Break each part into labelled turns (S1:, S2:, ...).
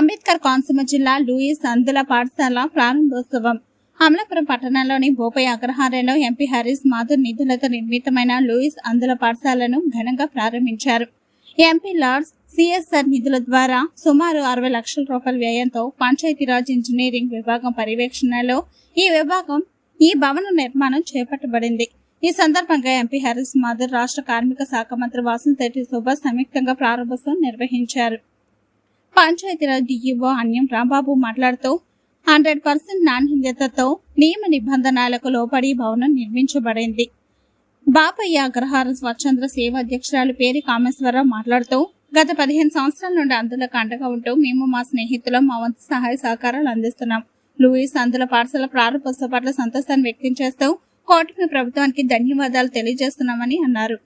S1: అంబేద్కర్ కోనసీమ జిల్లా లూయిస్ అందుల పాఠశాల ప్రారంభోత్సవం. అమలాపురం పట్టణంలోని బోపయ్య అగ్రహారంలో ఎంపీ హరీష్ మాధుర్ నిధులతో నిర్మితమైన లూయిస్ అందుల పాఠశాలను ఘనంగా ప్రారంభించారు. ఎంపీ లార్డ్స్ సిఎస్ఆర్ నిధుల ద్వారా సుమారు అరవై లక్షల రూపాయల వ్యయంతో పంచాయతీరాజ్ ఇంజనీరింగ్ విభాగం పర్యవేక్షణలో ఈ విభాగం ఈ భవన నిర్మాణం చేపట్టబడింది. ఈ సందర్భంగా ఎంపీ హరీష్ మాధుర్ రాష్ట్ర కార్మిక శాఖ మంత్రి వాసంతరెడ్డి సుభాష్ సంయుక్తంగా ప్రారంభోత్సవం నిర్వహించారు. పంచాయతీరాజ్ డిఈఓ అన్యం రాంబాబు మాట్లాడుతూ హండ్రెడ్ పర్సెంట్ నాణ్యతతో నియమ నిబంధనలకు లోబడి భవనం నిర్మించబడింది. బాపయ్య అగ్రహారం స్వచ్ఛంద సేవాధ్యక్షురాలు పేరు కామేశ్వరరావు మాట్లాడుతూ గత పదిహేను సంవత్సరాల నుండి అందులకు అండగా ఉంటూ మేము మా స్నేహితులం మా వంతు సహాయ సహకారాలు అందిస్తున్నాం. లూయిస్ అందుల పాఠశాల ప్రారంభోత్సవ పట్ల సంతోషాన్ని వ్యక్తం చేస్తూ కోటమి ప్రభుత్వానికి ధన్యవాదాలు తెలియజేస్తున్నామని అన్నారు.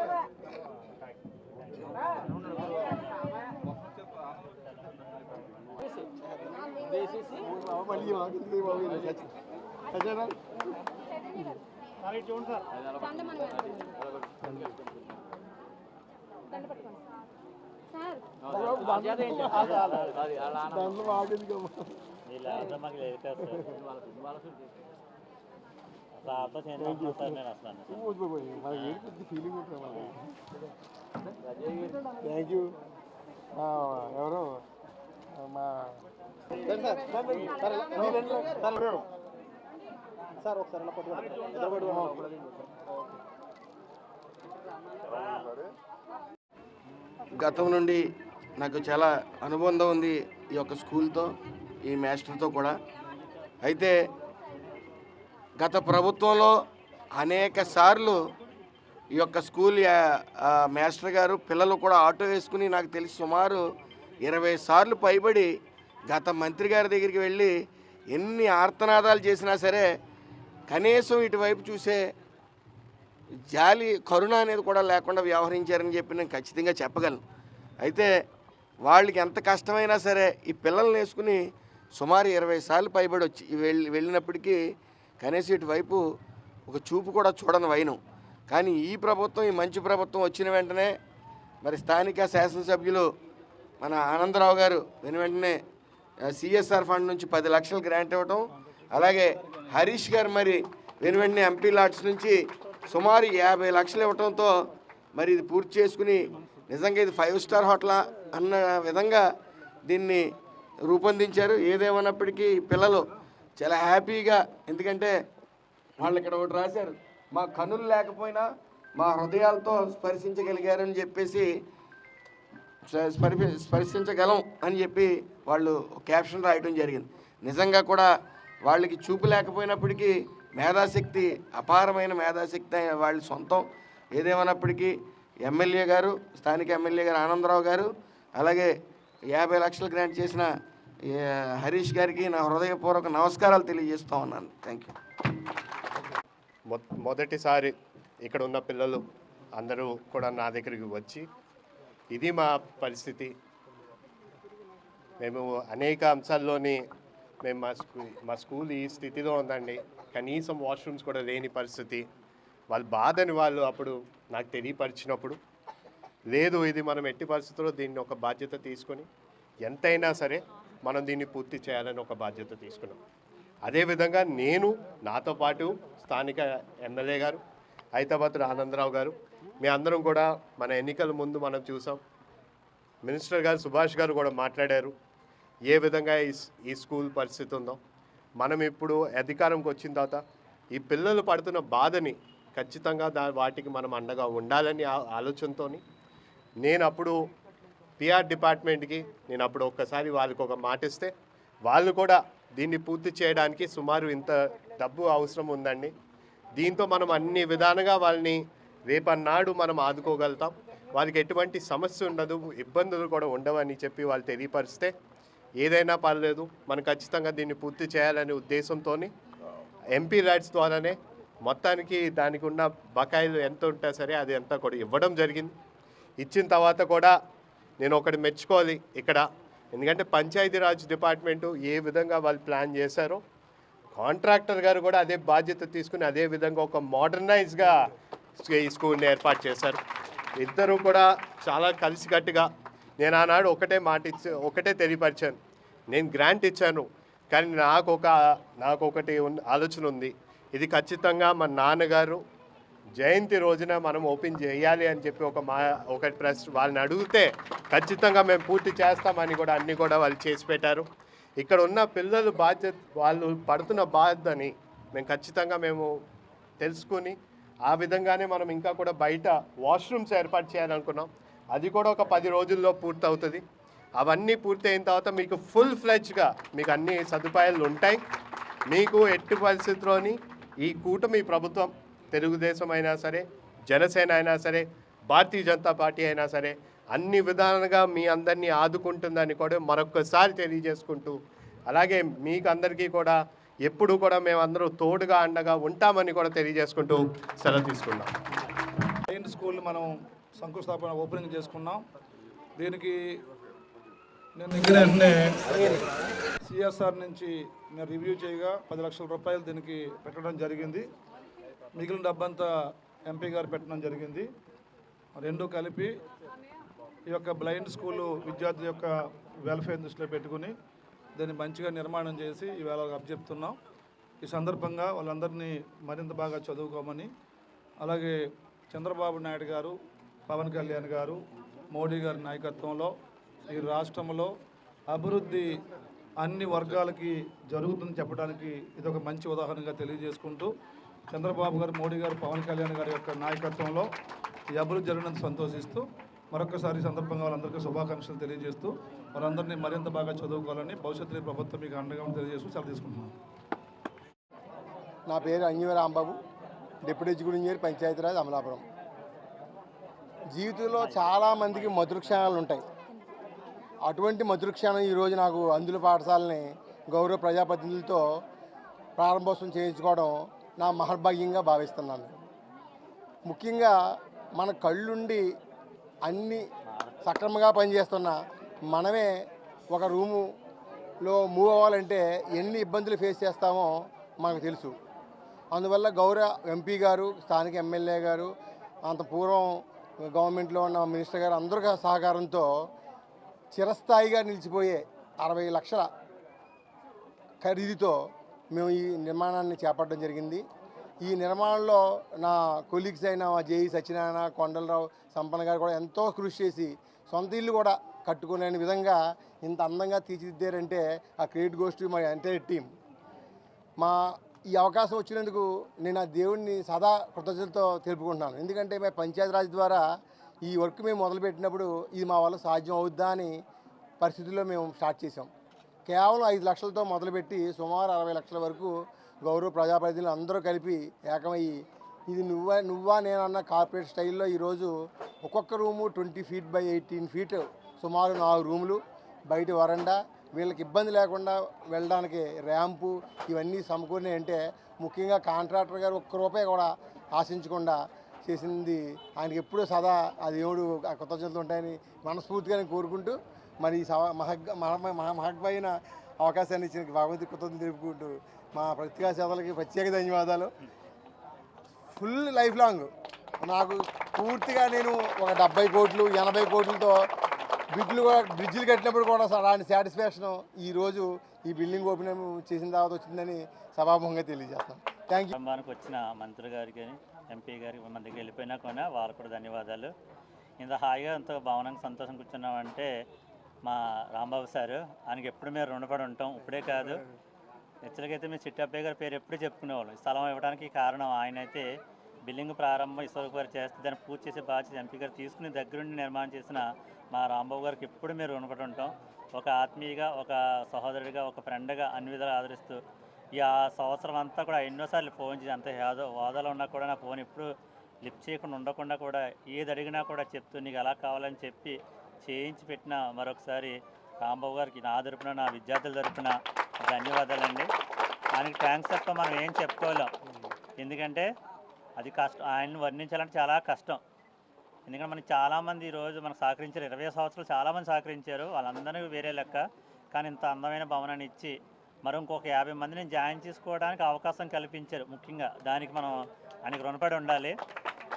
S2: సార్ సార్తో సార్ నేను వస్తాను
S3: థ్యాంక్ యూ ఎవరు మా సార్ ఒకసారి
S4: గతం నుండి నాకు చాలా అనుబంధం ఉంది ఈ యొక్క స్కూల్తో ఈ మాస్టర్తో కూడా. అయితే గత ప్రభుత్వంలో అనేక సార్లు ఈ యొక్క స్కూల్ మాస్టర్ గారు పిల్లలు కూడా ఆటో వేసుకుని నాకు తెలిసి సుమారు ఇరవై సార్లు పైబడి గత మంత్రి గారి దగ్గరికి వెళ్ళి ఎన్ని ఆర్తనాదాలు చేసినా సరే కనీసం ఇటువైపు చూసే జాలి కరుణ అనేది కూడా లేకుండా వ్యవహరించారని చెప్పి నేను ఖచ్చితంగా చెప్పగలను. అయితే వాళ్ళకి ఎంత కష్టమైనా సరే ఈ పిల్లల్ని వేసుకుని సుమారు ఇరవై సార్లు పైబడి వచ్చి వెళ్ళి వెళ్ళినప్పటికీ కనీసం ఇటువైపు ఒక చూపు కూడా చూడని వైనం. కానీ ఈ ప్రభుత్వం ఈ మంచి ప్రభుత్వం వచ్చిన వెంటనే మరి స్థానిక శాసనసభ్యులు మన ఆనందరావు గారు వెను వెంటనే సిఎస్ఆర్ ఫండ్ నుంచి పది లక్షలు గ్రాంట్ ఇవ్వటం అలాగే హరీష్ గారు మరి వెను వెంటనే ఎంపీ లాట్స్ నుంచి సుమారు యాభై లక్షలు ఇవ్వటంతో మరి ఇది పూర్తి చేసుకుని నిజంగా ఇది ఫైవ్ స్టార్ హోటల్ అన్న విధంగా దీన్ని రూపొందించారు. ఏదేమన్నప్పటికీ పిల్లలు చాలా హ్యాపీగా ఎందుకంటే వాళ్ళు ఇక్కడ ఒకటి రాశారు మా కనులు లేకపోయినా మా హృదయాలతో స్పర్శించగలిగారని చెప్పేసి స్పర్శించగలం అని చెప్పి వాళ్ళు క్యాప్షన్ రాయడం జరిగింది. నిజంగా కూడా వాళ్ళకి చూపు లేకపోయినప్పటికీ మేధాశక్తి అపారమైన మేధాశక్తి అయిన వాళ్ళ సొంతం. ఏదేమన్నప్పటికీ ఎమ్మెల్యే గారు స్థానిక ఎమ్మెల్యే గారు ఆనందరావు గారు అలాగే యాభై లక్షలు గ్రాంట్ చేసిన హరీష్ గారికి నా హృదయపూర్వక నమస్కారాలు తెలియజేస్తూ ఉన్నాను. థ్యాంక్ యూ
S5: మొ- మొదటిసారి ఇక్కడ ఉన్న పిల్లలు అందరూ కూడా నా దగ్గరికి వచ్చి ఇది మా పరిస్థితి. మేము అనేక అంశాల్లోని మేము మా స్కూ మా స్కూల్ ఈ స్థితిలో ఉందండి. కనీసం వాష్రూమ్స్ కూడా లేని పరిస్థితి. వాళ్ళ బాధని వాళ్ళు అప్పుడు నాకు తెలియపరిచినప్పుడు లేదు ఇది మనం ఎట్టి పరిస్థితుల్లో దీన్ని ఒక బాధ్యత తీసుకొని ఎంతైనా సరే మనం దీన్ని పూర్తి చేయాలని ఒక బాధ్యత తీసుకున్నాం. అదేవిధంగా నేను నాతో పాటు స్థానిక ఎమ్మెల్యే గారు హైదరాబాద్ ఆనందరావు గారు మీ అందరం కూడా మన ఎన్నికల ముందు మనం చూసాం. మినిస్టర్ గారు సుభాష్ గారు కూడా మాట్లాడారు. ఏ విధంగా ఈ స్- ఈ స్కూల్ పరిస్థితి ఉందో. మనం ఇప్పుడు అధికారంకి వచ్చిన తర్వాత ఈ పిల్లలు పడుతున్న బాధని ఖచ్చితంగా దా వాటికి మనం అండగా ఉండాలని ఆ ఆలోచనతో నేను అప్పుడు పిఆర్ డిపార్ట్మెంట్కి నేను అప్పుడు ఒక్కసారి వాళ్ళకి ఒక మాట ఇస్తే వాళ్ళు కూడా దీన్ని పూర్తి చేయడానికి సుమారు ఇంత డబ్బు అవసరం ఉందండి. దీంతో మనం అన్ని విధాలుగా వాళ్ళని రేపన్నాడు మనం ఆదుకోగలుగుతాం. వాళ్ళకి ఎటువంటి సమస్య ఉండదు ఇబ్బందులు కూడా ఉండవని చెప్పి వాళ్ళు తెలియపరిస్తే ఏదైనా పర్లేదు మనం ఖచ్చితంగా దీన్ని పూర్తి చేయాలనే ఉద్దేశంతో ఎంపీ రైడ్స్ ద్వారానే మొత్తానికి దానికి ఉన్న బకాయిలు ఎంత ఉంటా సరే అది అంతా కూడా ఇవ్వడం జరిగింది. ఇచ్చిన తర్వాత కూడా నేను ఒకటి మెచ్చుకోవాలి ఇక్కడ. ఎందుకంటే పంచాయతీరాజ్ డిపార్ట్మెంటు ఏ విధంగా వాళ్ళు ప్లాన్ చేశారో కాంట్రాక్టర్ గారు కూడా అదే బాధ్యత తీసుకుని అదే విధంగా ఒక మోడర్నైజ్గా ఈ స్కూల్ని ఏర్పాటు చేశారు. ఇద్దరూ కూడా చాలా కలిసికట్టుగా నేను ఆనాడు ఒకటే మాట ఇచ్చి ఒకటే తెలియపరిచాను. నేను గ్రాంట్ ఇచ్చాను కానీ నాకు ఒక నాకు ఒకటి ఆలోచన ఉంది. ఇది ఖచ్చితంగా మా నాన్నగారు జయంతి రోజున మనం ఓపెన్ చేయాలి అని చెప్పి ఒక మా ఒక ప్రెస్ వాళ్ళని అడిగితే ఖచ్చితంగా మేము పూర్తి చేస్తామని కూడా అన్నీ కూడా వాళ్ళు చేసి పెట్టారు. ఇక్కడ ఉన్న పిల్లలు బాధ్యత వాళ్ళు పడుతున్న బాధని మేము ఖచ్చితంగా మేము తెలుసుకుని ఆ విధంగానే మనం ఇంకా కూడా బయట వాష్రూమ్స్ ఏర్పాటు చేయాలనుకున్నాం. అది కూడా ఒక పది రోజుల్లో పూర్తి అవుతుంది అవన్నీ పూర్తి అయిన తర్వాత మీకు ఫుల్ ఫ్లెజ్గా మీకు అన్ని సదుపాయాలు ఉంటాయి. మీకు ఎట్టి పరిస్థితిలోని ఈ కూటమి ప్రభుత్వం తెలుగుదేశం అయినా సరే జనసేన అయినా సరే భారతీయ జనతా పార్టీ అయినా సరే అన్ని విధాలుగా మీ అందరినీ ఆదుకుంటుందని కూడా మరొకసారి తెలియజేసుకుంటూ అలాగే మీకు అందరికీ కూడా ఎప్పుడు కూడా మేమందరూ తోడుగా అండగా ఉంటామని కూడా తెలియజేసుకుంటూ సెలవు తీసుకున్నాం
S6: జైంట్ స్కూల్ మనం శంకుస్థాపన ఓపెనింగ్ చేసుకున్నాం. దీనికి నేను దగ్గర వెంటనే సిఎస్ఆర్ నుంచి నేను రివ్యూ చేయగా పది లక్షల రూపాయలు దీనికి పెట్టడం జరిగింది. మిగిలిన డబ్బంతా ఎంపీ గారు పెట్టడం జరిగింది. రెండు కలిపి ఈ యొక్క బ్లైండ్ స్కూలు విద్యార్థుల యొక్క వెల్ఫేర్ దృష్టిలో పెట్టుకుని దాన్ని మంచిగా నిర్మాణం చేసి ఈవేళ అప్పచెప్తున్నాం ఈ సందర్భంగా వాళ్ళందరినీ మరింత బాగా చదువుకోమని అలాగే చంద్రబాబు నాయుడు గారు పవన్ కళ్యాణ్ గారు మోడీ గారి నాయకత్వంలో ఈ రాష్ట్రంలో అభివృద్ధి అన్ని వర్గాలకి జరుగుతుందని చెప్పడానికి ఇది ఒక మంచి ఉదాహరణగా తెలియజేసుకుంటూ చంద్రబాబు గారు మోడీ గారు పవన్ కళ్యాణ్ గారి యొక్క నాయకత్వంలో ఈ అభివృద్ధి జరిగినందుకు సంతోషిస్తూ మరొకసారి సందర్భంగా వాళ్ళందరికీ శుభాకాంక్షలు తెలియజేస్తూ వాళ్ళందరినీ మరింత బాగా చదువుకోవాలని భవిష్యత్తులో ప్రభుత్వం మీకు అండగా తెలియజేస్తూ సెలవు తీసుకుంటున్నాను
S3: నా పేరు Anjiva Rambabu deputy executive engineer Panchayati Raj Amalapuram. జీవితంలో చాలామందికి మధుర క్షణాలు ఉంటాయి. అటువంటి మధుర క్షణం ఈరోజు నాకు అందుల పాఠశాలని గౌరవ ప్రజాప్రతినిధులతో ప్రారంభోత్సవం చేయించుకోవడం నా మహర్భాగ్యంగా భావిస్తున్నాను. ముఖ్యంగా మన కళ్ళుండి అన్ని సక్రమంగా పనిచేస్తున్న మనమే ఒక రూములో మూవ్ అవ్వాలంటే ఎన్ని ఇబ్బందులు ఫేస్ చేస్తామో మనకు తెలుసు. అందువల్ల గౌరవ ఎంపీ గారు స్థానిక ఎమ్మెల్యే గారు అంత పూర్వం గవర్నమెంట్లో ఉన్న మినిస్టర్ గారు అందరి సహకారంతో చిరస్థాయిగా నిలిచిపోయే అరవై లక్షల ఖరీదుతో మేము ఈ నిర్మాణాన్ని చేపట్టడం జరిగింది. ఈ నిర్మాణంలో నా కొలీగ్స్ అయిన మా జేఈ సత్యనారాయణ కొండలరావు సంపన్న గారు కూడా ఎంతో కృషి చేసి సొంత ఇల్లు కూడా కట్టుకునే విధంగా ఇంత అందంగా తీర్చిదిద్దారంటే ఆ క్రియేట్ గోష్ఠి మా ఎంటైర్ టీం మా ఈ అవకాశం వచ్చినందుకు నేను ఆ దేవుడిని సదా కృతజ్ఞతతో తెలుపుకుంటున్నాను. ఎందుకంటే మేము పంచాయతీరాజ్ ద్వారా ఈ వర్క్ మేము మొదలుపెట్టినప్పుడు ఇది మా వల్ల సాధ్యం అవుద్దా అని పరిస్థితుల్లో మేము స్టార్ట్ చేసాం కేవలం ఐదు లక్షలతో మొదలుపెట్టి సుమారు అరవై లక్షల వరకు గౌరవ ప్రజాప్రతినిధులు అందరూ కలిపి ఏకమయ్యి ఇది నువ్వా నువ్వా నేనన్న కార్పొరేట్ స్టైల్లో ఈరోజు ఒక్కొక్క room twenty feet by eighteen feet సుమారు నాలుగు రూములు బయట వరండా వీళ్ళకి ఇబ్బంది లేకుండా వెళ్ళడానికి ర్యాంపు ఇవన్నీ సమకూరినాయి అంటే ముఖ్యంగా కాంట్రాక్టర్ గారు ఒక్క రూపాయి కూడా ఆశించకుండా చేసింది. ఆయనకి ఎప్పుడూ సదా ఆ దేవుడు ఆ కృతజ్ఞతలు ఉంటాయని మనస్ఫూర్తిగా కోరుకుంటూ మరి మహగ్ మహ- మహా అవకాశాన్ని ఇచ్చిన భగవతి కృతజ్ఞత తెలుపుకుంటూ మా ప్రత్యేక సేవలకి ప్రత్యేక ధన్యవాదాలు. ఫుల్ లైఫ్ లాంగ్ నాకు పూర్తిగా నేను ఒక డెబ్బై కోట్లు ఎనభై కోట్లతో బ్రిడ్జ్లు కూడా బ్రిడ్జిలు కట్టినప్పుడు కూడా అలాంటి సాటిస్ఫాక్షన్ ఈరోజు ఈ బిల్డింగ్ ఓపెన్ చేసిన తర్వాత వచ్చిందని సభాముఖంగా తెలియజేస్తాను థ్యాంక్ యూ
S2: కుటుంబానికి వచ్చిన మంత్రి గారికి ఎంపీ గారికి మన దగ్గర వెళ్ళిపోయినా కూడా వాళ్ళకు కూడా ధన్యవాదాలు. ఇంత హాయిగా ఎంతో భావనంగా సంతోషం కూర్చున్నామంటే మా రాంబాబు సారు ఆయనకి ఎప్పుడు మేము రుణపడి ఉంటాం ఇప్పుడే కాదు. హెచ్చరికైతే మీ చిట్టబ్బయ్య గారి పేరు ఎప్పుడు చెప్పుకునేవాళ్ళం. ఈ స్థలం ఇవ్వడానికి కారణం ఆయన అయితే బిల్డింగ్ ప్రారంభం ఇసుక వారు చేస్తే దాన్ని పూర్తి చేసే బాధ్యత ఎంపీ గారు తీసుకుని దగ్గరుండి నిర్మాణం చేసిన మా రాంబాబు గారికి ఎప్పుడు మీరు రుణపడి ఉంటాం. ఒక ఆత్మీయగా ఒక సహోదరుడిగా ఒక ఫ్రెండ్గా అన్ని విధాలు ఆదరిస్తూ ఈ ఆ సంవత్సరం అంతా కూడా ఎన్నోసార్లు ఫోన్ చేసి అంత హోదా హోదాలో ఉన్నా కూడా నా ఫోన్ ఎప్పుడు లిఫ్ట్ చేయకుండా ఉండకుండా కూడా ఏది అడిగినా కూడా చెప్తూ నీకు ఎలా కావాలని చెప్పి చేయించి పెట్టిన మరొకసారి రాంబాబు గారికి నా తరపున నా విద్యార్థుల తరపున ధన్యవాదాలండి. ఆయనకి థ్యాంక్స్ తప్ప మనం ఏం చెప్పుకోలేం. ఎందుకంటే అది కష్టం ఆయన్ని వర్ణించాలంటే చాలా కష్టం. ఎందుకంటే మనకి చాలామంది ఈరోజు మనకు సహకరించారు. ఇరవై సంవత్సరాలు చాలామంది సహకరించారు. వాళ్ళందరినీ వేరే లెక్క. కానీ ఇంత అందమైన భవనాన్ని ఇచ్చి మరి ఇంకొక యాభై మందిని జాయిన్ చేసుకోవడానికి అవకాశం కల్పించారు. ముఖ్యంగా దానికి మనం ఆయనకు రుణపడి ఉండాలి.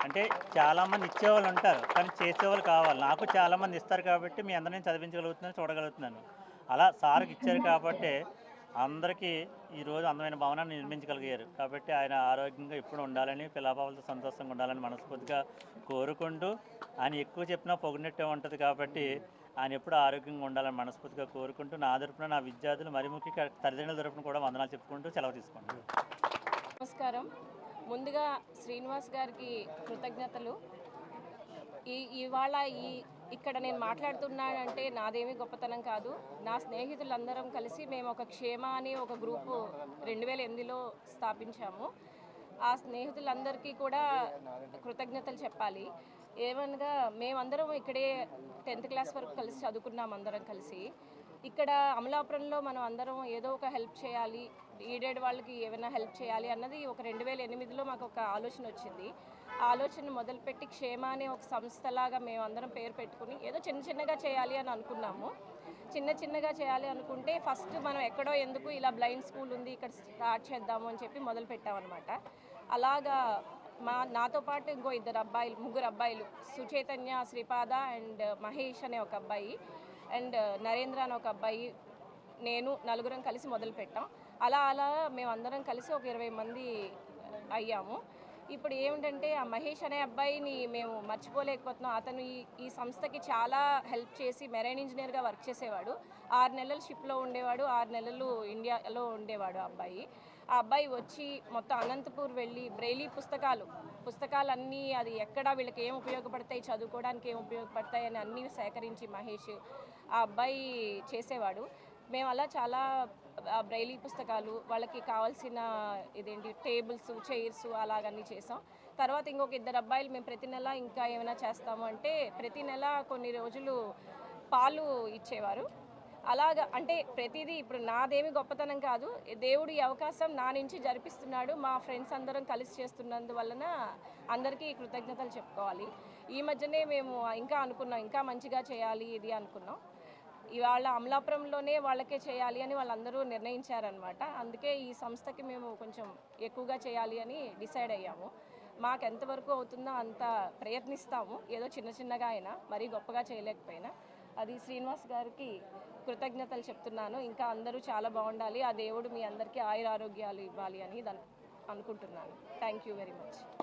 S2: అంటే చాలామంది ఇచ్చేవాళ్ళు ఉంటారు కానీ చేసేవాళ్ళు కావాలి. నాకు చాలామంది ఇస్తారు కాబట్టి మీ అందరినీ చదివించగలుగుతున్నాను చూడగలుగుతున్నాను. అలా సార్కి ఇచ్చారు కాబట్టి అందరికీ ఈరోజు అందమైన భవనాన్ని నిర్మించగలిగారు. కాబట్టి ఆయన ఆరోగ్యంగా ఎప్పుడు ఉండాలని పిల్లపాపలతో సంతోషంగా ఉండాలని మనస్ఫూర్తిగా కోరుకుంటూ ఆయన ఎక్కువ చెప్పినా పొగినట్టే ఉంటుంది కాబట్టి ఆయన ఎప్పుడు ఆరోగ్యంగా ఉండాలని మనస్ఫూర్తిగా కోరుకుంటూ నా తరపున నా విద్యార్థులు మరి ముఖ్యంగా తల్లిదండ్రుల తరపున కూడా వందనాలు చెప్పుకుంటూ సెలవు తీసుకుంటాను
S7: నమస్కారం. ముందుగా శ్రీనివాస్ గారికి కృతజ్ఞతలు. ఈ ఇవాళ ఈ ఇక్కడ నేను మాట్లాడుతున్నానంటే నాదేమీ గొప్పతనం కాదు. నా స్నేహితులందరం కలిసి మేము ఒక క్షేమ అని ఒక గ్రూపు రెండు వేల ఎనిమిదిలో స్థాపించాము. ఆ స్నేహితులందరికీ కూడా కృతజ్ఞతలు చెప్పాలి. ఏమనగా మేమందరం ఇక్కడే టెన్త్ క్లాస్ వరకు కలిసి చదువుకున్నాం అందరం కలిసి. ఇక్కడ అమలాపురంలో మనం అందరం ఏదో ఒక హెల్ప్ చేయాలి ఈడెడ్ వాళ్ళకి ఏమైనా హెల్ప్ చేయాలి అన్నది ఒక రెండు వేల ఎనిమిదిలో మాకు ఒక ఆలోచన వచ్చింది. ఆ ఆలోచన మొదలుపెట్టి క్షేమ అనే ఒక సంస్థలాగా మేము అందరం పేరు పెట్టుకుని ఏదో చిన్న చిన్నగా చేయాలి అని అనుకున్నాము. చిన్న చిన్నగా చేయాలి అనుకుంటే ఫస్ట్ మనం ఎక్కడో ఎందుకు ఇలా బ్లైండ్ స్కూల్ ఉంది ఇక్కడ స్టార్ట్ చేద్దాము అని చెప్పి మొదలు పెట్టామన్నమాట అలాగా మా నాతో పాటు ఇంకో ఇద్దరు అబ్బాయిలు ముగ్గురు అబ్బాయిలు సుచైతన్య శ్రీపాద అండ్ మహేష్ అనే ఒక అబ్బాయి. అండ్ నరేంద్ర అని ఒక అబ్బాయి నేను నలుగురం కలిసి మొదలు పెట్టాం అలా అలా మేమందరం కలిసి ఒక ఇరవై మంది అయ్యాము. ఇప్పుడు ఏమిటంటే ఆ మహేష్ అనే అబ్బాయిని మేము మర్చిపోలేకపోతున్నాం. అతను ఈ ఈ సంస్థకి చాలా హెల్ప్ చేసి మెరైన్ ఇంజనీర్గా వర్క్ చేసేవాడు. ఆరు నెలలు షిప్లో ఉండేవాడు ఆరు నెలలు ఇండియాలో ఉండేవాడు ఆ అబ్బాయి. ఆ అబ్బాయి వచ్చి మొత్తం అనంతపూర్ వెళ్ళి బ్రెయిలీ పుస్తకాలు పుస్తకాలన్నీ అది ఎక్కడ వీళ్ళకి ఏం ఉపయోగపడతాయి చదువుకోవడానికి ఏం ఉపయోగపడతాయి అని అన్నీ సేకరించి మహేష్ ఆ అబ్బాయి చేసేవాడు. మేము అలా చాలా బ్రైలీ పుస్తకాలు వాళ్ళకి కావాల్సిన ఇదేంటి టేబుల్స్ చైర్స్ అలాగన్నీ చేసాం. తర్వాత ఇంకొక ఇద్దరు అబ్బాయిలు మేము ప్రతి నెల ఇంకా ఏమైనా చేస్తాము అంటే ప్రతి నెల కొన్ని రోజులు పాలు ఇచ్చేవారు. అలాగా అంటే ప్రతిదీ ఇప్పుడు నాదేమి గొప్పతనం కాదు. దేవుడు ఈ అవకాశం నా నుంచి జరిపిస్తున్నాడు. మా ఫ్రెండ్స్ అందరం కలిసి చేస్తున్నందువలన అందరికీ కృతజ్ఞతలు చెప్పుకోవాలి. ఈ మధ్యనే మేము ఇంకా అనుకున్నాం ఇంకా మంచిగా చేయాలి ఇది అనుకున్నాం. ఇవాళ అమలాపురంలోనే వాళ్ళకే చేయాలి అని వాళ్ళందరూ నిర్ణయించారనమాట అందుకే ఈ సంస్థకి మేము కొంచెం ఎక్కువగా చేయాలి అని డిసైడ్ అయ్యాము. మాకు ఎంతవరకు అవుతుందో అంత ప్రయత్నిస్తాము. ఏదో చిన్న చిన్నగా అయినా మరీ గొప్పగా చేయలేకపోయినా. అది శ్రీనివాస్ గారికి కృతజ్ఞతలు చెప్తున్నాను. ఇంకా అందరూ చాలా బాగుండాలి. ఆ దేవుడు మీ అందరికీ ఆయుర ఆరోగ్యాలు ఇవ్వాలి అని దాన్ని అనుకుంటున్నాను. Thank you very much